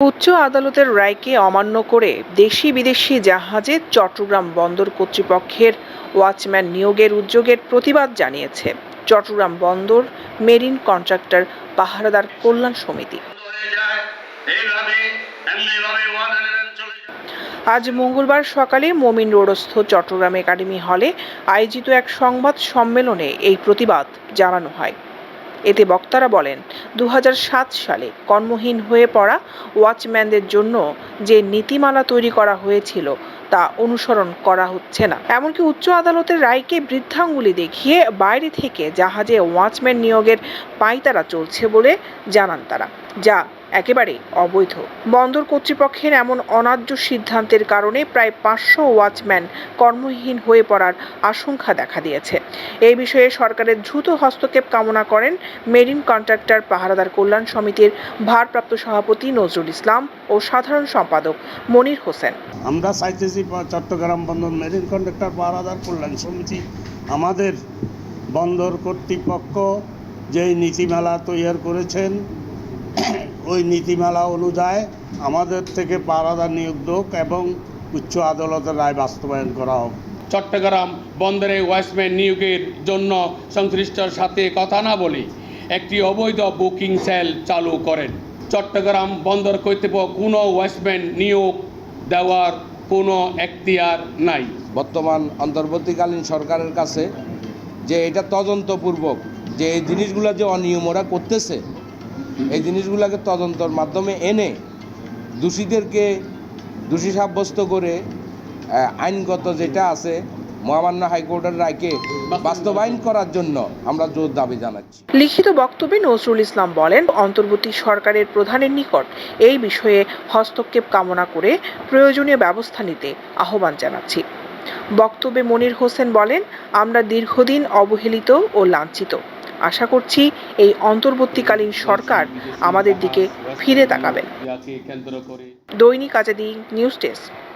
উচ্চ আদালতের রায়কে অমান্য করে দেশি বিদেশি জাহাজে চট্টগ্রাম বন্দর কর্তৃপক্ষের ওয়াচম্যান নিয়োগের উদ্যোগের প্রতিবাদ জানিয়েছে। চট্টগ্রাম বন্দর মেরিন কন্ট্রাক্টর পাহারাদার কল্যাণ সমিতি। আজ মঙ্গলবার সকালে মমিন রোডস্থ চট্টগ্রাম একাডেমি হলে আয়োজিত এক সংবাদ সম্মেলনে এই প্রতিবাদ জানানো হয়। এতে বক্তারা বলেন দু হাজার সাত সালে কর্মহীন হয়ে পড়া ওয়াচম্যানদের জন্য যে নীতিমালা তৈরি করা হয়েছিল তা অনুসরণ করা হচ্ছে না। এমনকি উচ্চ আদালতের রায়কে বৃদ্ধাঙ্গুলি দেখিয়ে বাইরে থেকে জাহাজে ওয়াচম্যান নিয়োগের পাইতারা চলছে বলে জানান তারা, যা একেবারে অবৈধ। বন্দর কর্তৃপক্ষের এমন অন্যায্য সিদ্ধান্তের কারণে প্রায় পাঁচশো ওয়াচম্যান কর্মহীন হয়ে পড়ার আশঙ্কা দেখা দিয়েছে। এই বিষয়ে সরকারের দ্রুত হস্তক্ষেপ কামনা করেন মেরিন কন্ট্রাক্টর পাহারাদার কল্যাণ সমিতির ভারপ্রাপ্ত সভাপতি নজরুল ইসলাম ও সাধারণ সম্পাদক মনির হোসেন। আমরা চাইতেছি চট্টগ্রাম বন্দর মেরিন কন্ডাক্টর পাহারাদার কল্যাণ সমিতি, আমাদের বন্দর কর্তৃপক্ষ যেই নীতিমালা তৈরি করেছেন ওই নীতিমালা অনুযায়ী আমাদের থেকে পাহারাদার নিয়োগ হোক এবং উচ্চ আদালতের রায় বাস্তবায়ন করা হোক। চট্টগ্রাম বন্দরে ওয়াচম্যান নিয়োগের জন্য সংশ্লিষ্টর সাথে কথা না বলে একটি অবৈধ বুকিং সেল চালু করেন। চট্টগ্রাম বন্দর কর্তৃপক্ষ কোনো ওয়াচম্যান নিয়োগ দেওয়ার কোনো এখতিয়ার নাই। বর্তমান অন্তর্বর্তীকালীন সরকারের কাছে যে এটা তদন্তপূর্বক যে এই জিনিসগুলো যে অনিয়ম ওরা করতেছে এই জিনিসগুলোকে তদন্তর মাধ্যমে এনে দোষীদেরকে, দোষী সাব্যস্ত করে আইনগত যেটা আছে, মহামান্য হাইকোর্টের রায়কে বাস্তবায়ন করার জন্য আমরা জোর দাবি জানাচ্ছি। লিখিত বক্তব্যে নজরুল ইসলাম বলেন, অন্তর্বর্তী সরকারের প্রধানের নিকট এই বিষয়ে হস্তক্ষেপ কামনা করে প্রয়োজনীয় ব্যবস্থা নিতে আহ্বান জানাচ্ছি। বক্তব্যে মনির হোসেন বলেন, আমরা দীর্ঘদিন অবহেলিত ও লাঞ্ছিত। আশা করছি এই অন্তর্বর্তীকালীন সরকার আমাদের দিকে ফিরে করে দৈনিক আজাদি নিউজ ডেস্ক।